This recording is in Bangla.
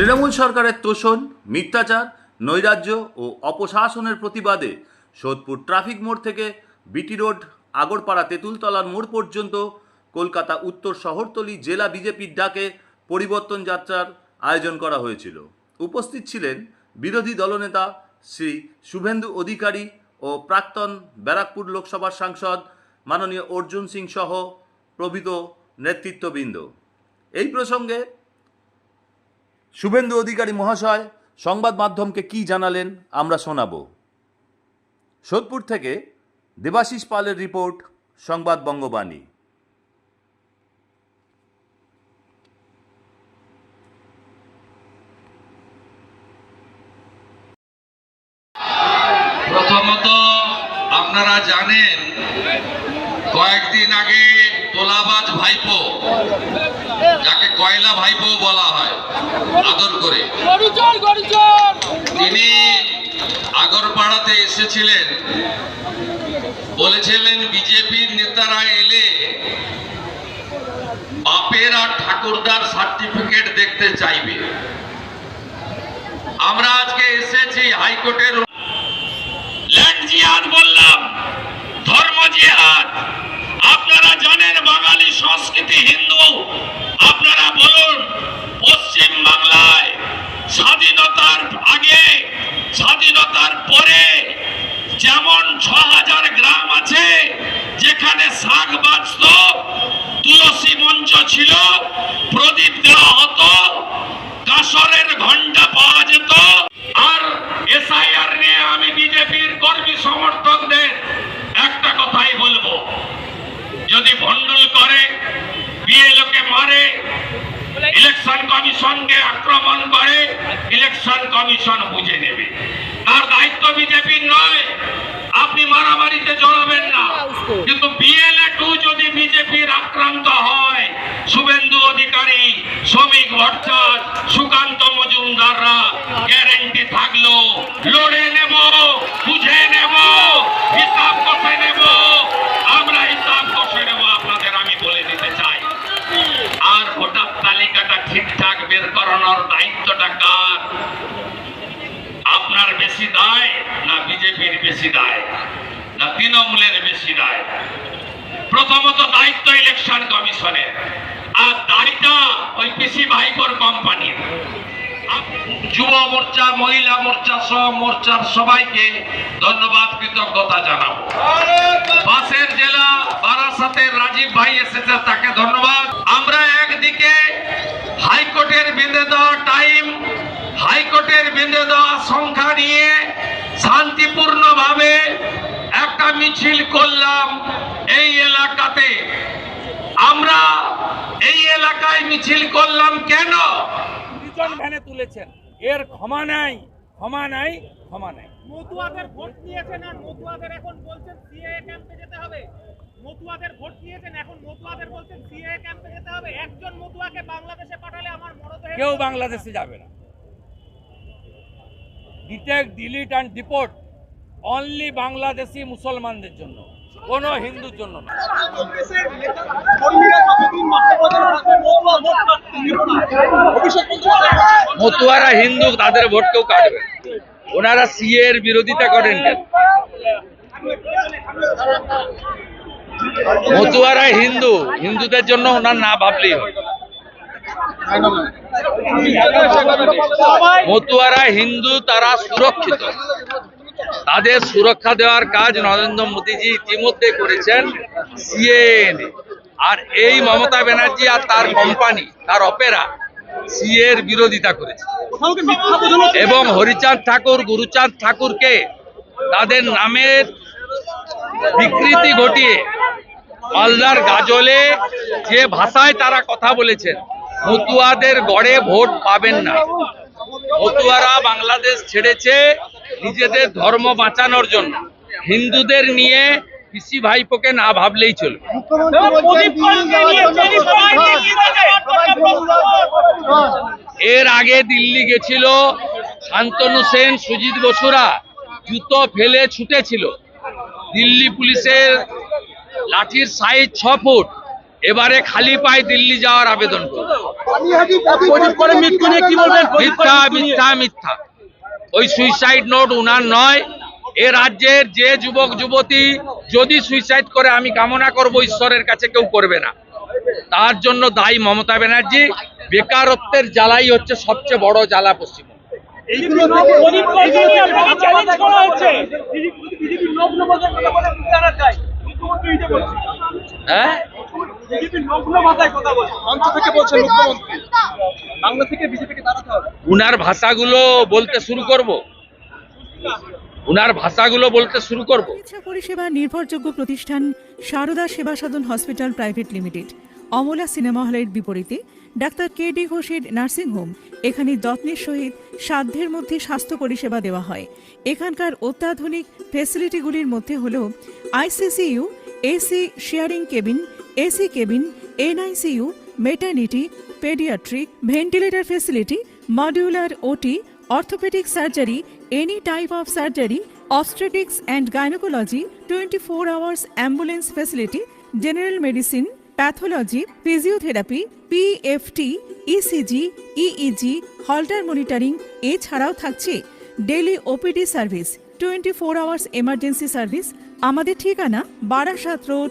তৃণমূল সরকারের তোষণ, মিথ্যাচার, নৈরাজ্য ও অপশাসনের প্রতিবাদে সোদপুর ট্রাফিক মোড় থেকে বিটি রোড, আগরপাড়া তেঁতুলতলার মোড় পর্যন্ত কলকাতা উত্তর শহরতলি জেলা বিজেপির ডাকে পরিবর্তন যাত্রার আয়োজন করা হয়েছিল। উপস্থিত ছিলেন বিরোধী দলনেতা শ্রী শুভেন্দু অধিকারী ও প্রাক্তন ব্যারাকপুর লোকসভার সাংসদ মাননীয় অর্জুন সিং সহ প্রভৃত নেতৃত্ববৃন্দ। এই প্রসঙ্গে শুভেন্দু অধিকারী মহাশয়, সংবাদ মাধ্যমকে কি জানালেন আমরা শোনাব। সোদপুর থেকে দেবাশিস পালের রিপোর্ট, সংবাদ বঙ্গবাণী। প্রথমত আপনারা জানেন, কয়েকদিন আগে তোলাবাজ ভাইপো, যাকে কয়লা ভাইপো বলা হয় আদর করে। তিনি আগরপাড়াতে এসেছিলেন। বলেছিলেন বিজেপির নেতারা এলে বাপের আর ঠাকুরদার সার্টিফিকেট দেখতে চাইবে। আমরা আজকে এসেছি হাইকোর্টের ল্যান্ড জিহাদ বললাম ধর্ম জিহাদ। ইলেকশন কমিশনকে আক্রমণ করে ইলেকশন কমিশন বুঝে নেবে। তার দায়িত্ব বিজেপির নয়, আপনি মারামারিতে জড়াবেন না। কিন্তু বিএলএ টু যদি বিজেপির আক্রান্ত হয়, শুভেন্দু অধিকারী, শ্রমিক ভট্টাচ, সুকান্ত মজুমদাররা গ্যারেন্টি থাকল লড়ে নেব বুঝে নেব হিসাব কষে নেব আমরা হিসাব কষে নেব আপনাদের আমি বলে দিতে চাই আর ভোটার তালিকাটা ঠিকঠাক বের করানোর দায়িত্বটা কার আপনার বেশি দায় না বিজেপির বেশি দায়, না তৃণমূলের বেশি দায়। প্রথমত দায়িত্ব ইলেকশন কমিশনের আর দায়টা ওই পিসি ভাইপোর কোম্পানির যুব মোর্চা, মহিলা মোর্চা, সব মোর্চার সবাইকে ধন্যবাদ, কৃতজ্ঞতা জানাব। পাশের জেলা বারাসাতের রাজীব ভাই এসেছে, তাকে ধন্যবাদ। আমরা একদিকে হাইকোর্টের বেঁধে দেওয়া টাইম হাইকোর্টের বেঁধে দেওয়া সংখ্যা নিয়ে শান্তিপূর্ণভাবে একটা মিছিল করলাম এই এলাকাতে। আমরা এই এলাকায় মিছিল করলাম কেন? দুজন ভ্যানে তুলেছেন। এর ক্ষমা নাই ক্ষমা নাই ক্ষমা নাই। মতুয়াদের ভোট নিয়েছেন আর মতুয়াদের এখন বলছেন সিএ ক্যাম্পে যেতে হবে। মতুয়াদের ভোট নিয়েছেন এখন মতুয়াদের বলছেন সিএ ক্যাম্পে যেতে হবে। একজন মতুয়াকে বাংলাদেশে পাঠালে আমার মরদেহ কেউ বাংলাদেশে যাবে না। Detect delete and deport only Bangladeshi মুসলমানদের জন্য, কোনো হিন্দুর জন্য না। মতুয়ারা হিন্দু তাদের ভোট কেউ কাটবে ওনারা সিএ এর বিরোধিতা করেন মতুয়ারা হিন্দু, হিন্দুদের জন্য ওনার না ভাবলেই হয়। মতুয়ারা হিন্দু, তারা সুরক্ষিত তাদের সুরক্ষা দেওয়ার কাজ নরেন্দ্র মোদীজি ইতিমধ্যে করেছেন সিএন আর এই মমতা ব্যানার্জি আর তার কোম্পানি, তার অপেরা সিএ এর বিরোধিতা করেছে? এবং হরিচাঁদ ঠাকুর, গুরুচাঁদ ঠাকুরকে তাদের নামের বিকৃতি ঘটিয়ে, মালদার গাজলে যে ভাষায় তারা কথা বলেছেন মতুয়াদের গড়ে ভোট পাবেন না। মতুয়ারা বাংলাদেশ ছেড়েছে নিজেদের ধর্ম বাঁচানোর জন্য। হিন্দুদের নিয়ে পিসি ভাইপোকে না ভাবলেই চলবে? এর আগে দিল্লি গেছিল শান্তনু সেন, সুজিত বসুরা, জুতো ফেলে ছুটেছিল। দিল্লি পুলিশের লাঠির সাইজ ছ ফুট। এবারে খালি পায়ে দিল্লি যাওয়ার আবেদন করবে। পানিহাটি প্রদীপ করে মৃত্যু নিয়ে কি বলবেন? মিথ্যা মিথ্যা মিথ্যা। ওই সুইসাইড নোট উনার নয়। এ রাজ্যের যে যুবক যুবতী যদি সুইসাইড করে আমি কামনা করব ঈশ্বরের কাছে কেউ করবে না। তার জন্য দায়ী মমতা ব্যানার্জি। বেকারত্বের জ্বালাই হচ্ছে সবচেয়ে বড় জ্বালা পশ্চিমবঙ্গ হ্যাঁ? মঞ্চ থেকে বলছেন মুখ্যমন্ত্রী। বাংলা থেকে বিজেপিকে দাঁড়াতে হবে। উনার ভাষাগুলো বলতে শুরু করব। উনার ভাষাগুলো বলতে শুরু করব। চিকিৎসা পরিষেবা নির্ভরযোগ্য প্রতিষ্ঠান Sarada Seva Sadhan hospital private limited. Amala cinema হলের বিপরীতে ডাক্তার কে ডি ঘোষের নার্সিংহোম এখানে যত্নের সহিত সাধ্যের মধ্যে স্বাস্থ্য পরিষেবা দেওয়া হয়। এখানকার অত্যাধুনিক ফেসিলিটিগুলির মধ্যে হল ICCU AC sharing cabin AC cabin, NICU maternity paediatric ventilator facility modular OT orthopaedic surgery any type of surgery obstetrics and gynecology 24 hours ambulance facility, general medicine, pathology, physiotherapy pft ecg eeg halter monitoring এছাড়াও থাকছে। Daily OPD service twenty four hours emergency service আমাদের ঠিকানা বারাসাত রোড